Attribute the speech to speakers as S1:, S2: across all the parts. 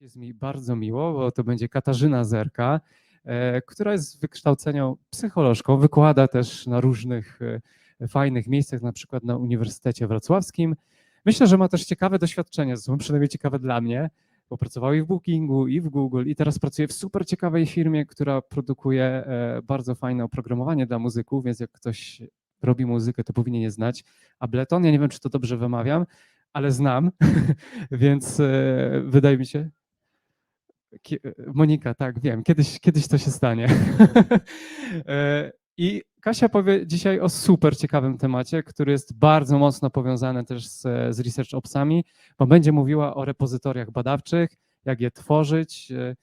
S1: Jest mi bardzo miło, bo to będzie Katarzyna Zerka, e, która jest z psycholożką, wykłada też na różnych e, fajnych miejscach, na przykład na Uniwersytecie Wrocławskim. Myślę, że ma też ciekawe doświadczenia, są przynajmniej ciekawe dla mnie, bo pracowała i w Bookingu, i w Google, i teraz pracuje w super ciekawej firmie, która produkuje e, bardzo fajne oprogramowanie dla muzyków, więc jak ktoś robi muzykę, to powinien je znać. Ableton, ja nie wiem, czy to dobrze wymawiam, ale znam, więc wydaje mi się, Monika, tak, wiem, kiedyś, kiedyś to się stanie. E, I Kasia powie dzisiaj o super ciekawym temacie, który jest bardzo mocno powiązany też z, z Research Opsami, bo będzie mówiła o repozytoriach badawczych, jak je tworzyć, e,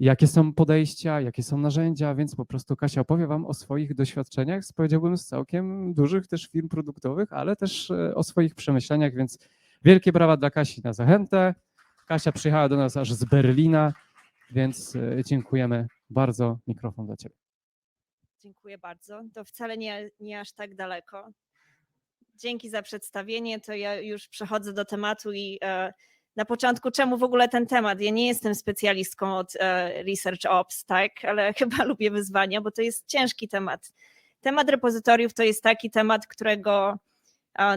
S1: jakie są podejścia, jakie są narzędzia, więc po prostu Kasia opowie Wam o swoich doświadczeniach, powiedziałbym z całkiem dużych też firm produktowych, ale też e, o swoich przemyśleniach, więc wielkie brawa dla Kasi na zachętę. Kasia przyjechała do nas aż z Berlina, więc e, dziękujemy bardzo. Mikrofon dla Ciebie.
S2: Dziękuję bardzo. To wcale nie, nie aż tak daleko. Dzięki za przedstawienie. To ja już przechodzę do tematu i e, na początku, czemu w ogóle ten temat? Ja nie jestem specjalistką od e, Research Ops, tak, ale chyba lubię wyzwania, bo to jest ciężki temat. Temat repozytoriów to jest taki temat, którego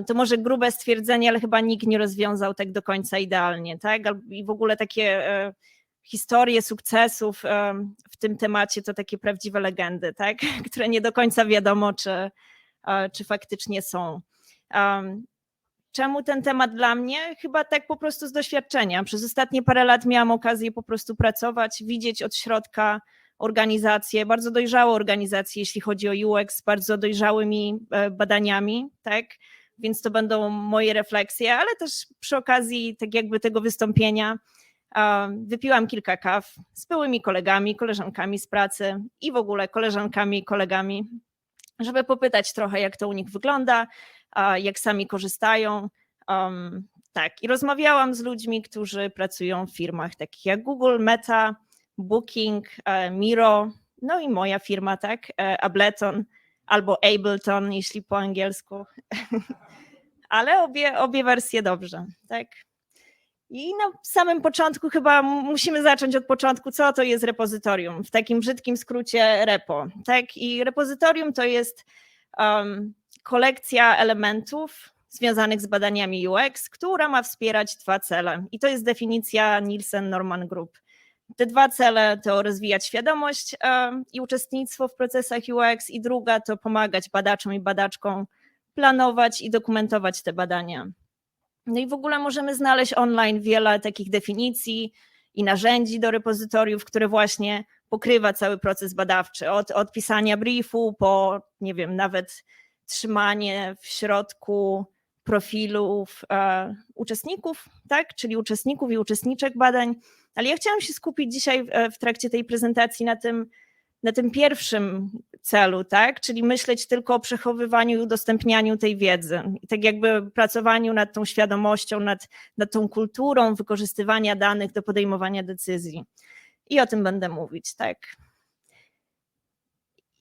S2: to może grube stwierdzenie, ale chyba nikt nie rozwiązał tak do końca idealnie, tak? I w ogóle takie historie sukcesów w tym temacie to takie prawdziwe legendy, tak? które nie do końca wiadomo, czy, e, czy faktycznie są. Em, Czemu ten temat dla mnie? Chyba tak po prostu z doświadczenia. Przez ostatnie parę lat miałam okazję po prostu pracować, widzieć od środka organizacje, bardzo dojrzałe organizacje, jeśli chodzi o UX, bardzo dojrzałymi e, badaniami, tak? Więc to będą moje refleksje, ale też przy okazji tak jakby tego wystąpienia wypiłam kilka kaw z byłymi kolegami, koleżankami z pracy i w ogóle koleżankami i kolegami, żeby popytać trochę, jak to u nich wygląda, jak sami korzystają. Tak, i rozmawiałam z ludźmi, którzy pracują w firmach takich jak Google, Meta, Booking, e, Miro, no i moja firma, tak, e, Ableton albo Ableton, jeśli po angielsku. Ale obie, obie wersje dobrze, tak. I na samym początku chyba musimy zacząć od początku, co to jest repozytorium, w takim brzydkim skrócie repo. Tak? I repozytorium to jest um, kolekcja elementów związanych z badaniami UX, która ma wspierać dwa cele. I to jest definicja Nielsen-Norman Group. Te dwa cele to rozwijać świadomość em, i uczestnictwo w procesach UX, i druga to pomagać badaczom i badaczkom planować i dokumentować te badania. No i w ogóle możemy znaleźć online wiele takich definicji i narzędzi do repozytoriów, które właśnie pokrywa cały proces badawczy, od, od pisania briefu po, nie wiem, nawet trzymanie w środku profilów e, uczestników, tak, czyli uczestników i uczestniczek badań. Ale ja chciałam się skupić dzisiaj w, e, w trakcie tej prezentacji na tym, na tym pierwszym celu, tak? Czyli myśleć tylko o przechowywaniu i udostępnianiu tej wiedzy. I tak jakby pracowaniu nad tą świadomością, nad, nad tą kulturą wykorzystywania danych do podejmowania decyzji. I o tym będę mówić, tak.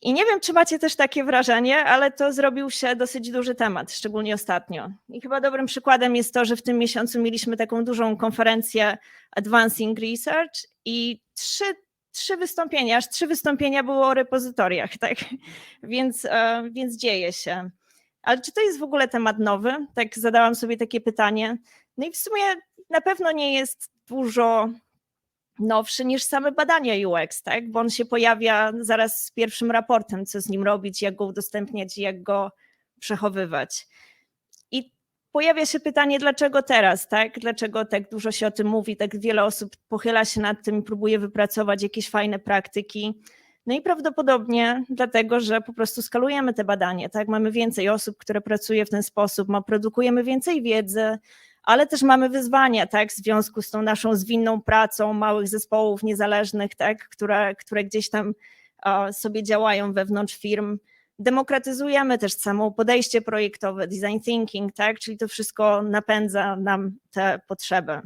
S2: I nie wiem, czy macie też takie wrażenie, ale to zrobił się dosyć duży temat, szczególnie ostatnio. I chyba dobrym przykładem jest to, że w tym miesiącu mieliśmy taką dużą konferencję Advancing Research i trzy trzy wystąpienia, aż trzy wystąpienia było o repozytoriach, tak? Więc, e, więc dzieje się. Ale czy to jest w ogóle temat nowy? Tak zadałam sobie takie pytanie. No i w sumie na pewno nie jest dużo nowszy niż same badania UX, tak? Bo on się pojawia zaraz z pierwszym raportem, co z nim robić, jak go udostępniać i jak go przechowywać. Pojawia się pytanie, dlaczego teraz, tak? Dlaczego tak dużo się o tym mówi, tak wiele osób pochyla się nad tym, próbuje wypracować jakieś fajne praktyki. No i prawdopodobnie dlatego, że po prostu skalujemy te badania, tak? Mamy więcej osób, które pracuje w ten sposób, ma, produkujemy więcej wiedzy, ale też mamy wyzwania, tak? W związku z tą naszą zwinną pracą małych zespołów niezależnych, tak? Które, które gdzieś tam sobie działają wewnątrz firm demokratyzujemy też samo podejście projektowe, design thinking, tak? czyli to wszystko napędza nam te potrzeby.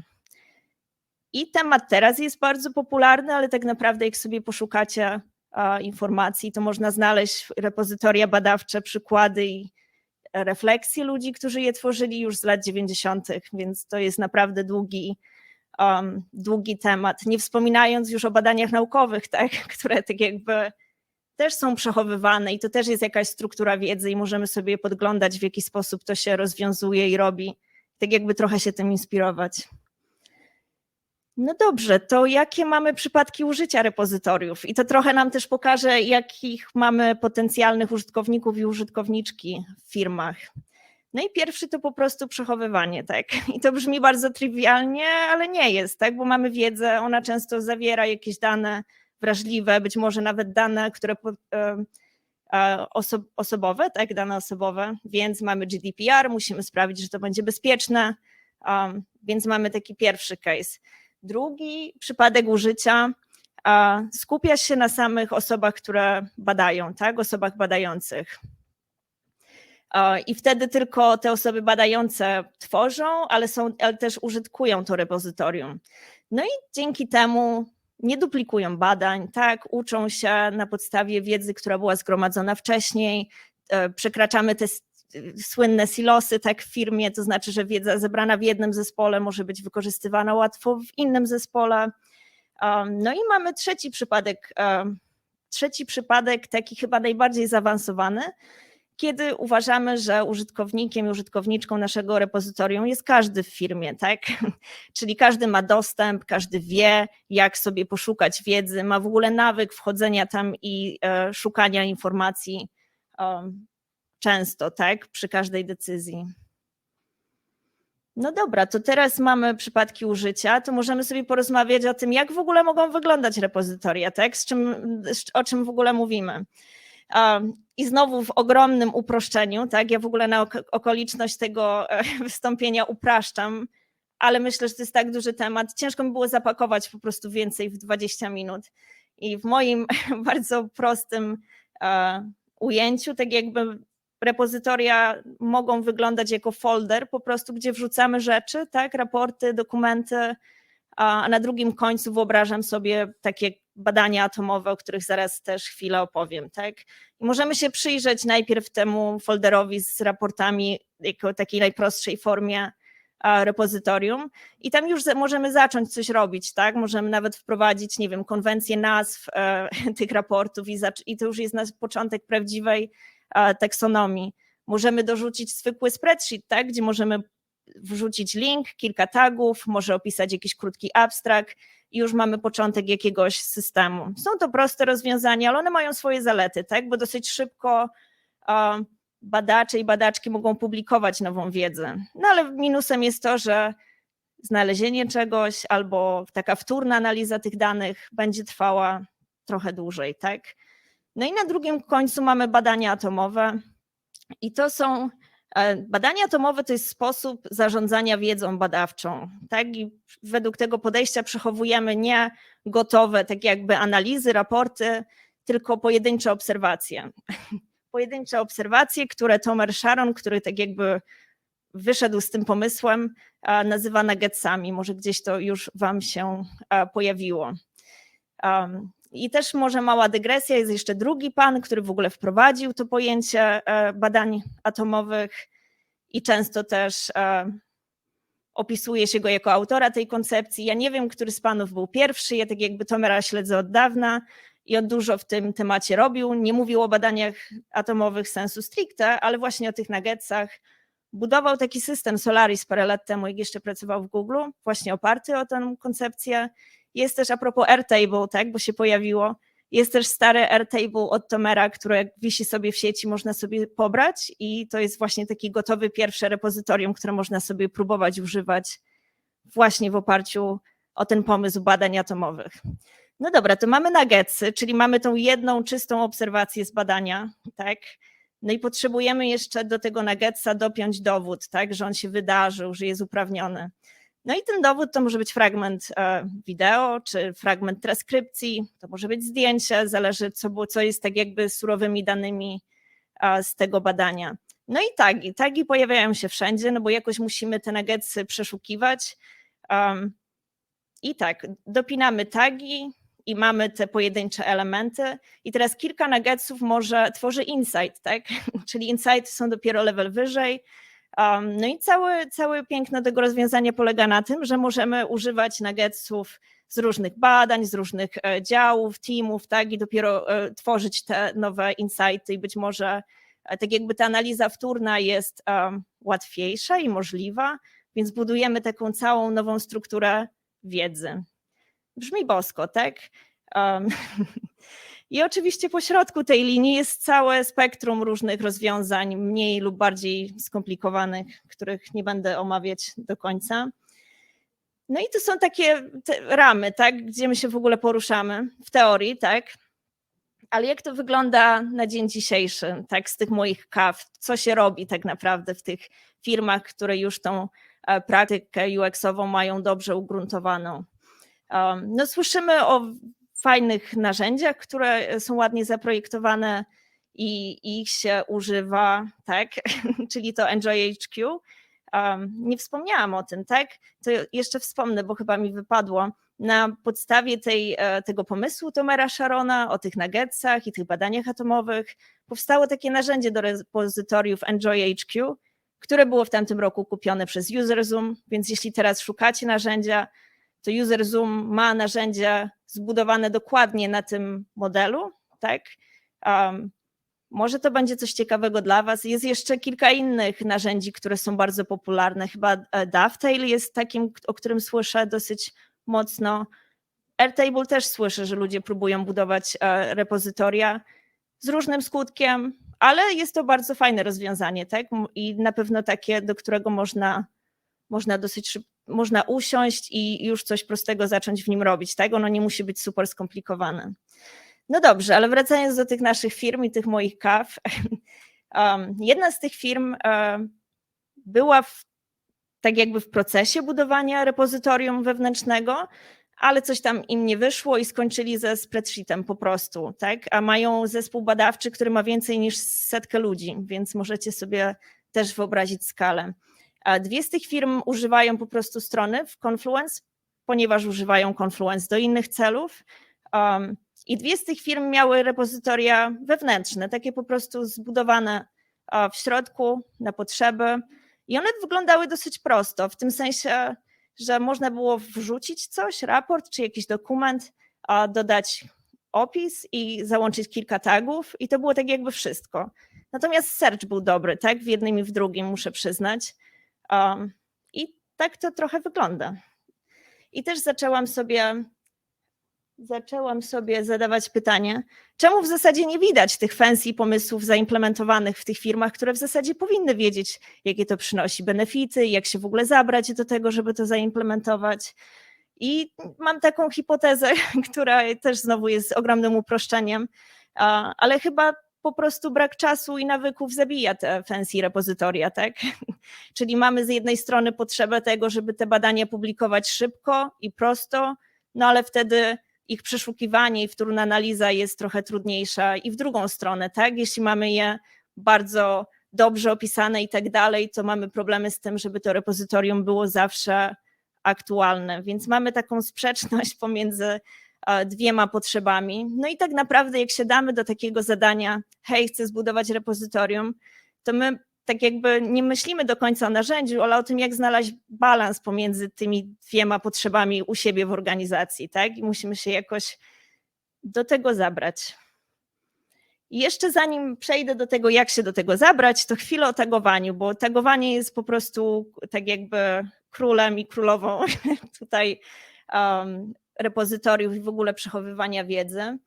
S2: I temat teraz jest bardzo popularny, ale tak naprawdę jak sobie poszukacie informacji, to można znaleźć repozytoria badawcze, przykłady i refleksje ludzi, którzy je tworzyli już z lat 90., więc to jest naprawdę długi, um, długi temat, nie wspominając już o badaniach naukowych, tak, które tak jakby też są przechowywane i to też jest jakaś struktura wiedzy i możemy sobie podglądać, w jaki sposób to się rozwiązuje i robi, tak jakby trochę się tym inspirować. No dobrze, to jakie mamy przypadki użycia repozytoriów? I to trochę nam też pokaże, jakich mamy potencjalnych użytkowników i użytkowniczki w firmach. No i pierwszy to po prostu przechowywanie, tak? I to brzmi bardzo trywialnie, ale nie jest, tak? Bo mamy wiedzę, ona często zawiera jakieś dane wrażliwe, być może nawet dane, które e, e, oso- osobowe, tak? Dane osobowe, więc mamy GDPR, musimy sprawić, że to będzie bezpieczne, um, więc mamy taki pierwszy case. Drugi przypadek użycia skupia się na samych osobach, które badają, tak? Osobach badających. I wtedy tylko te osoby badające tworzą, ale, są, ale też użytkują to repozytorium. No i dzięki temu nie duplikują badań, tak? Uczą się na podstawie wiedzy, która była zgromadzona wcześniej. e, Przekraczamy te s- słynne silosy tak w firmie, to znaczy, że wiedza zebrana w jednym zespole może być wykorzystywana łatwo w innym zespole. No i mamy trzeci przypadek, trzeci przypadek, taki chyba najbardziej zaawansowany, kiedy uważamy, że użytkownikiem i użytkowniczką naszego repozytorium jest każdy w firmie, tak? Czyli każdy ma dostęp, każdy wie, jak sobie poszukać wiedzy, ma w ogóle nawyk wchodzenia tam i e, szukania informacji um, często, tak? Przy każdej decyzji. No dobra, to teraz mamy przypadki użycia, to możemy sobie porozmawiać o tym, jak w ogóle mogą wyglądać repozytoria, tak? Z czym, o czym w ogóle mówimy. I znowu w ogromnym uproszczeniu, tak? Ja w ogóle na ok- okoliczność tego e, wystąpienia upraszczam, ale myślę, że to jest tak duży temat. Ciężko mi było zapakować po prostu więcej w 20 minut. I w moim bardzo prostym e, ujęciu, tak jakby repozytoria mogą wyglądać jako folder, po prostu gdzie wrzucamy rzeczy, tak, raporty, dokumenty, a na drugim końcu wyobrażam sobie takie badania atomowe, o których zaraz też chwilę opowiem, tak. I możemy się przyjrzeć najpierw temu folderowi z raportami jako takiej najprostszej formie repozytorium i tam już możemy zacząć coś robić, tak? Możemy nawet wprowadzić, nie wiem, konwencję nazw e, tych raportów i, i to już jest nasz początek prawdziwej e, taksonomii. Możemy dorzucić zwykły spreadsheet, tak? Gdzie możemy wrzucić link, kilka tagów, może opisać jakiś krótki abstrakt i już mamy początek jakiegoś systemu. Są to proste rozwiązania, ale one mają swoje zalety, tak? Bo dosyć szybko badacze i badaczki mogą publikować nową wiedzę. No ale minusem jest to, że znalezienie czegoś albo taka wtórna analiza tych danych będzie trwała trochę dłużej, tak? No i na drugim końcu mamy badania atomowe. I to są badania atomowe to jest sposób zarządzania wiedzą badawczą. Tak? I według tego podejścia przechowujemy nie gotowe, tak jakby analizy, raporty, tylko pojedyncze obserwacje. Pojedyncze obserwacje, które Tomer Sharon, który tak jakby wyszedł z tym pomysłem, a, nazywa nuggetsami. Może gdzieś to już Wam się a, pojawiło. I też może mała dygresja, jest jeszcze drugi pan, który w ogóle wprowadził to pojęcie e, badań atomowych i często też e, opisuje się go jako autora tej koncepcji. Ja nie wiem, który z panów był pierwszy, ja tak jakby Tomera śledzę od dawna i on dużo w tym temacie robił. Nie mówił o badaniach atomowych sensu stricte, ale właśnie o tych nuggetsach. Budował taki system Solaris parę lat temu, jak jeszcze pracował w Google, właśnie oparty o tę koncepcję. Jest też a propos Airtable, tak, bo się pojawiło. Jest też stare Airtable od Tomera, które wisi sobie w sieci, można sobie pobrać i to jest właśnie taki gotowy pierwsze repozytorium, które można sobie próbować używać właśnie w oparciu o ten pomysł badań atomowych. No dobra, to mamy nuggetsy, czyli mamy tą jedną czystą obserwację z badania, tak? No i potrzebujemy jeszcze do tego nuggetsa dopiąć dowód, tak, że on się wydarzył, że jest uprawniony. No i ten dowód to może być fragment e, wideo, czy fragment transkrypcji, to może być zdjęcie, zależy co, było, co jest tak jakby surowymi danymi e, z tego badania. No i tagi. Tagi pojawiają się wszędzie, no bo jakoś musimy te nuggetsy przeszukiwać. Um, I tak, dopinamy tagi i mamy te pojedyncze elementy. I teraz kilka nuggetsów może tworzy insight, tak? Czyli insighty są dopiero level wyżej. Um, no i całe, całe piękno tego rozwiązania polega na tym, że możemy używać nuggetsów z różnych badań, z różnych e, działów, teamów, tak, i dopiero e, tworzyć te nowe insighty i być może e, tak jakby ta analiza wtórna jest łatwiejsza i możliwa, więc budujemy taką całą nową strukturę wiedzy. Brzmi bosko, tak? Um, I oczywiście po środku tej linii jest całe spektrum różnych rozwiązań, mniej lub bardziej skomplikowanych, których nie będę omawiać do końca. No i to są takie ramy, tak, gdzie my się w ogóle poruszamy w teorii, tak. Ale jak to wygląda na dzień dzisiejszy, tak, z tych moich kaw, co się robi tak naprawdę w tych firmach, które już tą e, praktykę UX-ową mają dobrze ugruntowaną. Um, no, słyszymy o fajnych narzędziach, które są ładnie zaprojektowane i ich się używa, tak, czyli to Enjoy HQ. Um, nie wspomniałam o tym, tak? To jeszcze wspomnę, bo chyba mi wypadło. Na podstawie tej, e, tego pomysłu Tomera Sharona o tych nuggetsach i tych badaniach atomowych powstało takie narzędzie do repozytoriów Enjoy HQ, które było w tamtym roku kupione przez UserZoom, więc jeśli teraz szukacie narzędzia, to UserZoom ma narzędzia zbudowane dokładnie na tym modelu, tak? Um, może to będzie coś ciekawego dla Was. Jest jeszcze kilka innych narzędzi, które są bardzo popularne. Chyba e, Dovetail jest takim, o którym słyszę dosyć mocno. Airtable też słyszę, że ludzie próbują budować e, repozytoria z różnym skutkiem, ale jest to bardzo fajne rozwiązanie, tak? I na pewno takie, do którego można, można dosyć szybko można usiąść i już coś prostego zacząć w nim robić, tak? Ono nie musi być super skomplikowane. No dobrze, ale wracając do tych naszych firm i tych moich kaw, um, jedna z tych firm um, była w, tak jakby w procesie budowania repozytorium wewnętrznego, ale coś tam im nie wyszło i skończyli ze spreadsheetem po prostu, tak? A mają zespół badawczy, który ma więcej niż setkę ludzi, więc możecie sobie też wyobrazić skalę. Dwie z tych firm używają po prostu strony w Confluence, ponieważ używają Confluence do innych celów. Um, I dwie z tych firm miały repozytoria wewnętrzne, takie po prostu zbudowane w środku na potrzeby. I one wyglądały dosyć prosto, w tym sensie, że można było wrzucić coś, raport czy jakiś dokument, dodać opis i załączyć kilka tagów, i to było tak jakby wszystko. Natomiast search był dobry, tak? W jednym i w drugim, muszę przyznać. Um, I tak to trochę wygląda. I też zaczęłam sobie, zaczęłam sobie zadawać pytanie, czemu w zasadzie nie widać tych fancy pomysłów zaimplementowanych w tych firmach, które w zasadzie powinny wiedzieć, jakie to przynosi benefity, jak się w ogóle zabrać do tego, żeby to zaimplementować. I mam taką hipotezę, która też znowu jest ogromnym uproszczeniem, ale chyba po prostu brak czasu i nawyków zabija te fancy repozytoria, tak? Czyli mamy z jednej strony potrzebę tego, żeby te badania publikować szybko i prosto, no ale wtedy ich przeszukiwanie i wtórna analiza jest trochę trudniejsza i w drugą stronę, tak? Jeśli mamy je bardzo dobrze opisane i tak dalej, to mamy problemy z tym, żeby to repozytorium było zawsze aktualne. Więc mamy taką sprzeczność pomiędzy dwiema potrzebami. No i tak naprawdę, jak się damy do takiego zadania, hej, chcę zbudować repozytorium, to my tak jakby nie myślimy do końca o narzędziu, ale o tym, jak znaleźć balans pomiędzy tymi dwiema potrzebami u siebie w organizacji, tak? I musimy się jakoś do tego zabrać. I jeszcze zanim przejdę do tego, jak się do tego zabrać, to chwilę o tagowaniu, bo tagowanie jest po prostu tak jakby królem i królową tutaj um, repozytoriów i w ogóle przechowywania wiedzy.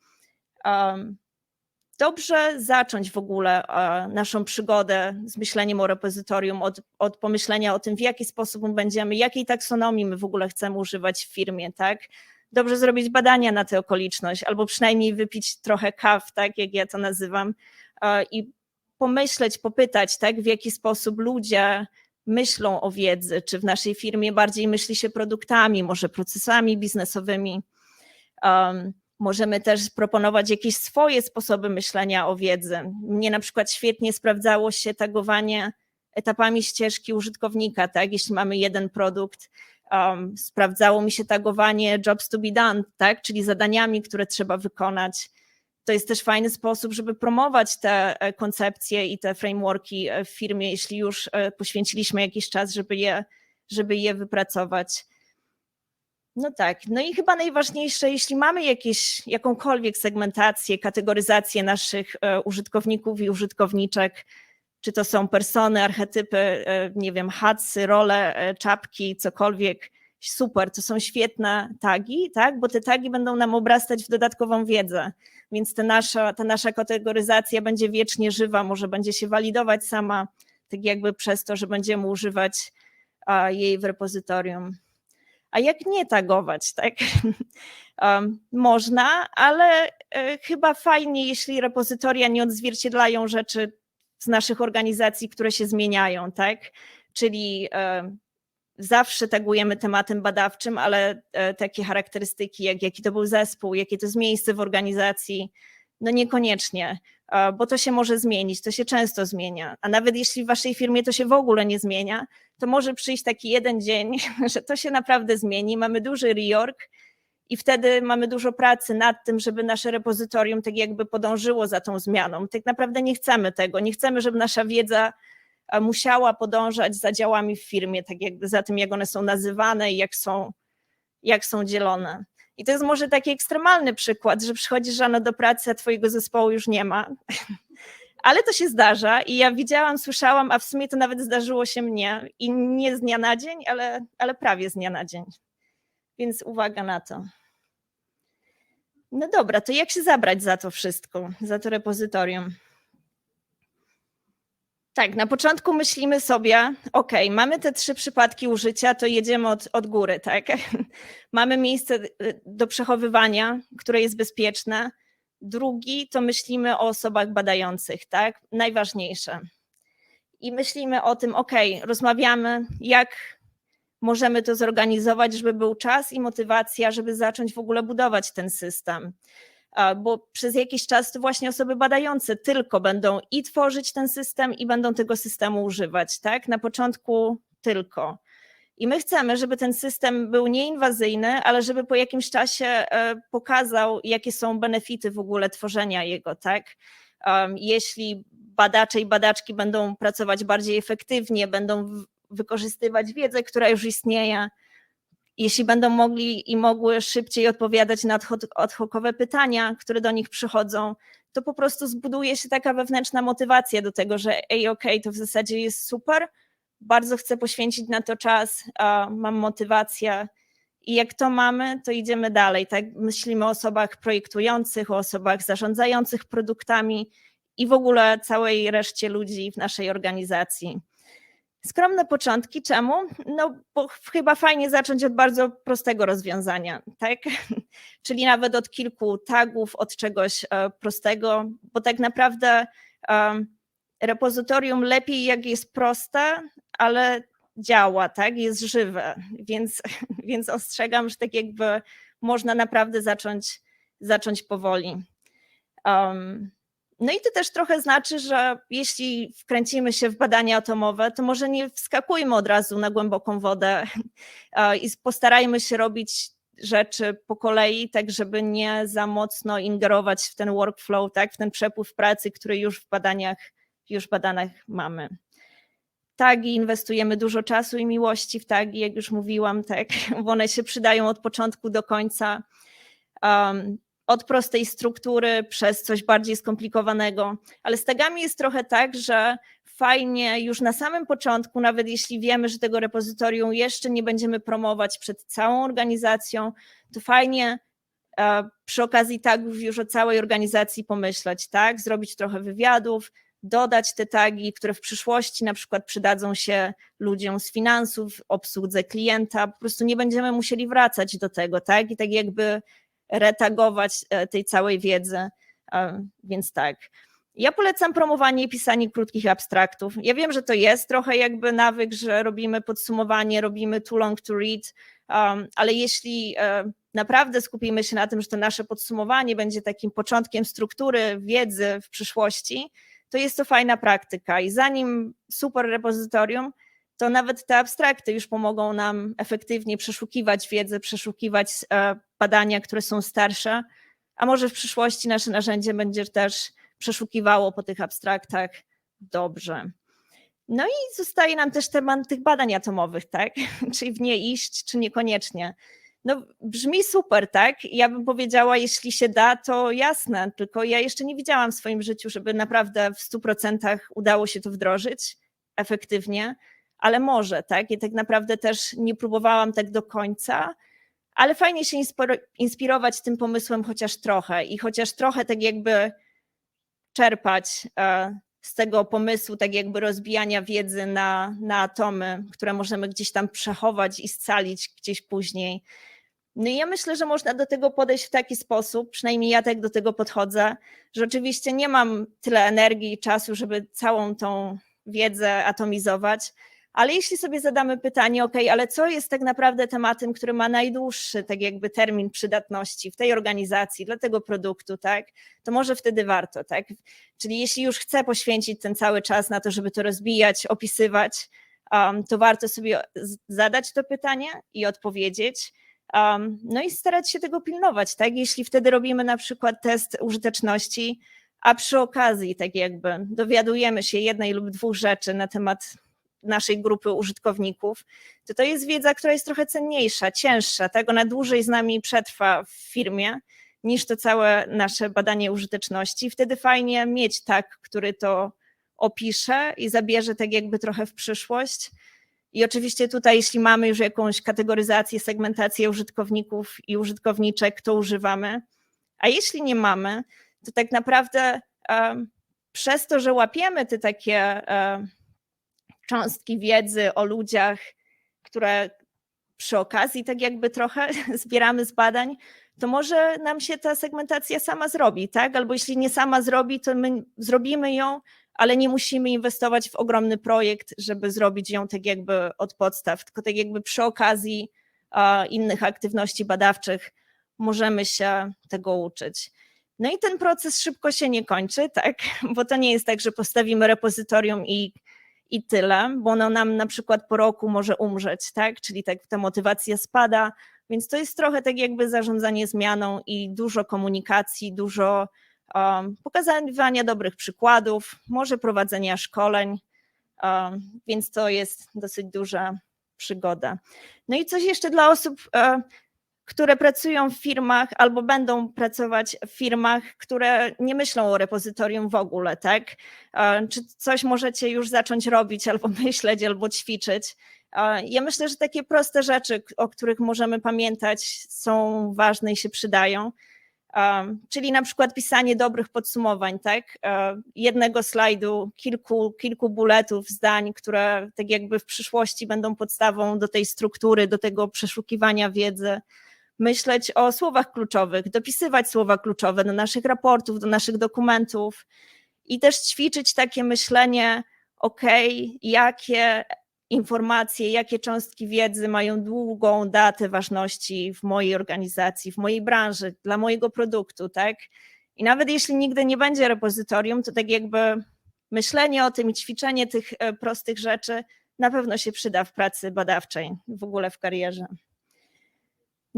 S2: Dobrze zacząć w ogóle naszą przygodę z myśleniem o repozytorium od, od pomyślenia o tym, w jaki sposób my będziemy, jakiej taksonomii my w ogóle chcemy używać w firmie, tak? Dobrze zrobić badania na tę okoliczność, albo przynajmniej wypić trochę kaw, tak jak ja to nazywam, i pomyśleć, popytać, tak, w jaki sposób ludzie myślą o wiedzy, czy w naszej firmie bardziej myśli się produktami, może procesami biznesowymi. Um, możemy też proponować jakieś swoje sposoby myślenia o wiedzy. Mnie na przykład świetnie sprawdzało się tagowanie etapami ścieżki użytkownika, tak? Jeśli mamy jeden produkt, um, sprawdzało mi się tagowanie jobs to be done, tak? Czyli zadaniami, które trzeba wykonać. To jest też fajny sposób, żeby promować te e, koncepcje i te frameworki e, w firmie, jeśli już e, poświęciliśmy jakiś czas, żeby je, żeby je wypracować. No tak, no i chyba najważniejsze, jeśli mamy jakieś, jakąkolwiek segmentację, kategoryzację naszych użytkowników i użytkowniczek, czy to są persony, archetypy, nie wiem, hatsy, role, czapki, cokolwiek, super, to są świetne tagi, tak, bo te tagi będą nam obrastać w dodatkową wiedzę, więc ta nasza, ta nasza kategoryzacja będzie wiecznie żywa, może będzie się walidować sama, tak jakby przez to, że będziemy używać jej w repozytorium. A jak nie tagować, tak? Um, można, ale e, chyba fajnie, jeśli repozytoria nie odzwierciedlają rzeczy z naszych organizacji, które się zmieniają, tak? Czyli zawsze tagujemy tematem badawczym, ale e, takie charakterystyki, jak jaki to był zespół, jakie to jest miejsce w organizacji, no niekoniecznie, bo to się może zmienić, to się często zmienia. A nawet jeśli w waszej firmie to się w ogóle nie zmienia, to może przyjść taki jeden dzień, że to się naprawdę zmieni. Mamy duży reorg i wtedy mamy dużo pracy nad tym, żeby nasze repozytorium tak jakby podążyło za tą zmianą. Tak naprawdę nie chcemy tego, nie chcemy, żeby nasza wiedza musiała podążać za działami w firmie, tak jakby za tym, jak one są nazywane i jak są, jak są dzielone. I to jest może taki ekstremalny przykład, że przychodzisz rano do pracy, a twojego zespołu już nie ma. Ale to się zdarza i ja widziałam, słyszałam, a w sumie to nawet zdarzyło się mnie i nie z dnia na dzień, ale, ale prawie z dnia na dzień. Więc uwaga na to. No dobra, to jak się zabrać za to wszystko, za to repozytorium? Tak, na początku myślimy sobie, ok, mamy te trzy przypadki użycia, to jedziemy od, od góry, tak? mamy miejsce y, do przechowywania, które jest bezpieczne. Drugi to myślimy o osobach badających, tak? Najważniejsze. I myślimy o tym, ok, rozmawiamy, jak możemy to zorganizować, żeby był czas i motywacja, żeby zacząć w ogóle budować ten system bo przez jakiś czas to właśnie osoby badające tylko będą i tworzyć ten system, i będą tego systemu używać, tak? Na początku tylko. I my chcemy, żeby ten system był nieinwazyjny, ale żeby po jakimś czasie e, pokazał, jakie są benefity w ogóle tworzenia jego, tak? Jeśli badacze i badaczki będą pracować bardziej efektywnie, będą wykorzystywać wiedzę, która już istnieje, jeśli będą mogli i mogły szybciej odpowiadać na hocowe pytania, które do nich przychodzą, to po prostu zbuduje się taka wewnętrzna motywacja do tego, że ej, okej, to w zasadzie jest super, bardzo chcę poświęcić na to czas, mam motywację i jak to mamy, to idziemy dalej, tak? Myślimy o osobach projektujących, o osobach zarządzających produktami i w ogóle całej reszcie ludzi w naszej organizacji. Skromne początki, czemu? No, bo ch- chyba fajnie zacząć od bardzo prostego rozwiązania, tak? Czyli nawet od kilku tagów, od czegoś e, prostego, bo tak naprawdę em, repozytorium lepiej jak jest proste, ale działa, tak? Jest żywe, więc, więc ostrzegam, że tak jakby można naprawdę zacząć, zacząć powoli. Um, no i to też trochę znaczy, że jeśli wkręcimy się w badania atomowe, to może nie wskakujmy od razu na głęboką wodę i postarajmy się robić rzeczy po kolei, tak żeby nie za mocno ingerować w ten workflow, tak, w ten przepływ pracy, który już w badaniach, już w badaniach mamy. Tagi, inwestujemy dużo czasu i miłości w tagi, jak już mówiłam, tak, bo one się przydają od początku do końca. Um, od prostej struktury przez coś bardziej skomplikowanego, ale z tagami jest trochę tak, że fajnie już na samym początku, nawet jeśli wiemy, że tego repozytorium jeszcze nie będziemy promować przed całą organizacją, to fajnie e, przy okazji tagów już o całej organizacji pomyśleć, tak? Zrobić trochę wywiadów, dodać te tagi, które w przyszłości na przykład przydadzą się ludziom z finansów, obsłudze klienta, po prostu nie będziemy musieli wracać do tego, tak? I tak jakby retagować e, tej całej wiedzy. Więc tak. Ja polecam promowanie i pisanie krótkich abstraktów. Ja wiem, że to jest trochę jakby nawyk, że robimy podsumowanie, robimy too long to read, um, ale jeśli e, naprawdę skupimy się na tym, że to nasze podsumowanie będzie takim początkiem struktury wiedzy w przyszłości, to jest to fajna praktyka. I zanim super repozytorium, to nawet te abstrakty już pomogą nam efektywnie przeszukiwać wiedzę, przeszukiwać e, badania, które są starsze, a może w przyszłości nasze narzędzie będzie też przeszukiwało po tych abstraktach dobrze. No i zostaje nam też temat tych badań atomowych, tak? Czyli w nie iść, czy niekoniecznie. No brzmi super, tak? Ja bym powiedziała, jeśli się da, to jasne, tylko ja jeszcze nie widziałam w swoim życiu, żeby naprawdę w 100% udało się to wdrożyć efektywnie, ale może, tak? I tak naprawdę też nie próbowałam tak do końca, ale fajnie się inspiro- inspirować tym pomysłem chociaż trochę i chociaż trochę tak jakby czerpać e, z tego pomysłu, tak jakby rozbijania wiedzy na, na atomy, które możemy gdzieś tam przechować i scalić gdzieś później. No i ja myślę, że można do tego podejść w taki sposób, przynajmniej ja tak do tego podchodzę, że oczywiście nie mam tyle energii i czasu, żeby całą tą wiedzę atomizować, ale jeśli sobie zadamy pytanie, ok, ale co jest tak naprawdę tematem, który ma najdłuższy tak jakby termin przydatności w tej organizacji, dla tego produktu, tak, to może wtedy warto, tak? Czyli jeśli już chcę poświęcić ten cały czas na to, żeby to rozbijać, opisywać, um, to warto sobie zadać to pytanie i odpowiedzieć. Um, no i starać się tego pilnować, tak? Jeśli wtedy robimy na przykład test użyteczności, a przy okazji tak jakby dowiadujemy się jednej lub dwóch rzeczy na temat naszej grupy użytkowników, to to jest wiedza, która jest trochę cenniejsza, cięższa, tak? Ona dłużej z nami przetrwa w firmie niż to całe nasze badanie użyteczności. Wtedy fajnie mieć tak, który to opisze i zabierze tak jakby trochę w przyszłość. I oczywiście tutaj, jeśli mamy już jakąś kategoryzację, segmentację użytkowników i użytkowniczek, to używamy. A jeśli nie mamy, to tak naprawdę przez to, że łapiemy te takie cząstki wiedzy o ludziach, które przy okazji tak jakby trochę zbieramy z badań, to może nam się ta segmentacja sama zrobi, tak? Albo jeśli nie sama zrobi, to my zrobimy ją, ale nie musimy inwestować w ogromny projekt, żeby zrobić ją tak jakby od podstaw, tylko tak jakby przy okazji innych aktywności badawczych możemy się tego uczyć. No i ten proces szybko się nie kończy, tak? Bo to nie jest tak, że postawimy repozytorium i, i tyle, bo ono nam na przykład po roku może umrzeć, tak? Czyli tak ta motywacja spada, więc to jest trochę tak jakby zarządzanie zmianą i dużo komunikacji, dużo um, pokazywania dobrych przykładów, może prowadzenia szkoleń, um, więc to jest dosyć duża przygoda. No i coś jeszcze dla osób, um, które pracują w firmach albo będą pracować w firmach, które nie myślą o repozytorium w ogóle, tak? Czy coś możecie już zacząć robić, albo myśleć, albo ćwiczyć? Ja myślę, że takie proste rzeczy, o których możemy pamiętać, są ważne i się przydają. Czyli na przykład pisanie dobrych podsumowań, tak? Jednego slajdu, kilku, kilku buletów, zdań, które tak jakby w przyszłości będą podstawą do tej struktury, do tego przeszukiwania wiedzy myśleć o słowach kluczowych, dopisywać słowa kluczowe do naszych raportów, do naszych dokumentów i też ćwiczyć takie myślenie, ok, jakie informacje, jakie cząstki wiedzy mają długą datę ważności w mojej organizacji, w mojej branży, dla mojego produktu, tak? I nawet jeśli nigdy nie będzie repozytorium, to tak jakby myślenie o tym i ćwiczenie tych e, prostych rzeczy na pewno się przyda w pracy badawczej, w ogóle w karierze.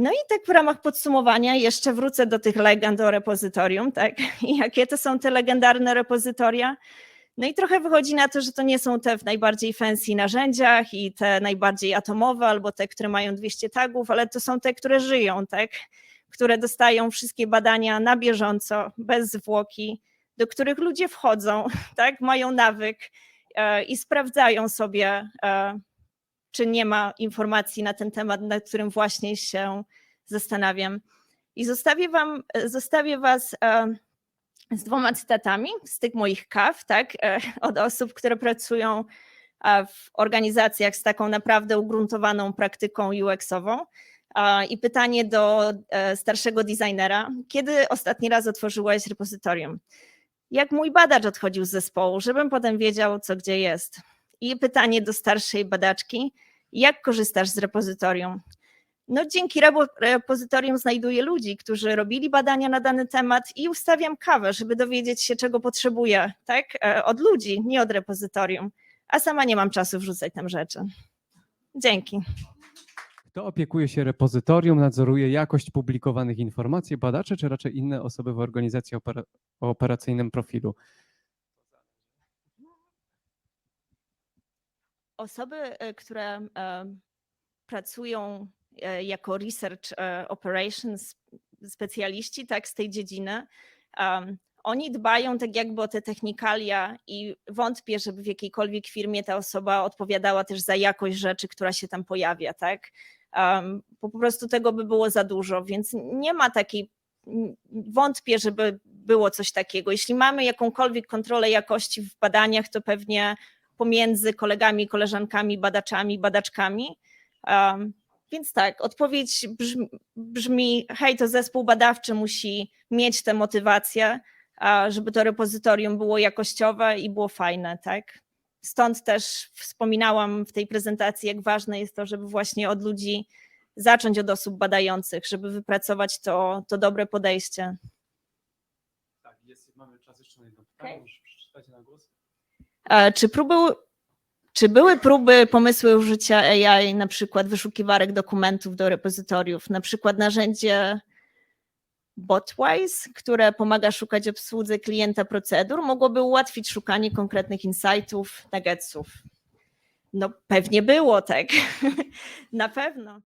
S2: No i tak w ramach podsumowania jeszcze wrócę do tych legend o repozytorium, tak? I jakie to są te legendarne repozytoria? No i trochę wychodzi na to, że to nie są te w najbardziej fancy narzędziach i te najbardziej atomowe, albo te, które mają 200 tagów, ale to są te, które żyją, tak? Które dostają wszystkie badania na bieżąco, bez zwłoki, do których ludzie wchodzą, tak? Mają nawyk e, i sprawdzają sobie, e, czy nie ma informacji na ten temat, nad którym właśnie się zastanawiam. I zostawię, wam, zostawię Was e, z dwoma cytatami z tych moich kaw, tak, e, od osób, które pracują e, w organizacjach z taką naprawdę ugruntowaną praktyką UX-ową. I pytanie do starszego designera: kiedy ostatni raz otworzyłeś repozytorium? Jak mój badacz odchodził z zespołu, żebym potem wiedział, co gdzie jest. I pytanie do starszej badaczki: jak korzystasz z repozytorium? No, dzięki repozytorium znajduję ludzi, którzy robili badania na dany temat i ustawiam kawę, żeby dowiedzieć się, czego potrzebuję, tak? Od ludzi, nie od repozytorium. A sama nie mam czasu wrzucać tam rzeczy. Dzięki.
S1: Kto opiekuje się repozytorium, nadzoruje jakość publikowanych informacji, badacze czy raczej inne osoby w organizacji opera- operacyjnym profilu?
S2: Osoby, e, które e, pracują e, jako research operations specjaliści tak, z tej dziedziny, oni dbają tak jakby o te technikalia i wątpię, żeby w jakiejkolwiek firmie ta osoba odpowiadała też za jakość rzeczy, która się tam pojawia, tak? Po prostu tego by było za dużo, więc nie ma takiej, wątpię, żeby było coś takiego. Jeśli mamy jakąkolwiek kontrolę jakości w badaniach, to pewnie pomiędzy kolegami, koleżankami, badaczami, badaczkami. Um, więc tak, odpowiedź brzmi, brzmi, hej, to zespół badawczy musi mieć tę motywację, żeby to repozytorium było jakościowe i było fajne, tak? Stąd też wspominałam w tej prezentacji, jak ważne jest to, żeby właśnie od ludzi zacząć od osób badających, żeby wypracować to, to dobre podejście.
S1: Tak, jest, mamy czas jeszcze na jedno
S2: pytanie,
S1: Możesz przeczytać na głos?
S2: E, Czy, próby, czy były próby, pomysły użycia AI, na przykład wyszukiwarek dokumentów do repozytoriów, na przykład narzędzie Botwise, które pomaga szukać obsłudze klienta procedur, mogłoby ułatwić szukanie konkretnych insightów, nuggetsów? No pewnie było, tak. na pewno.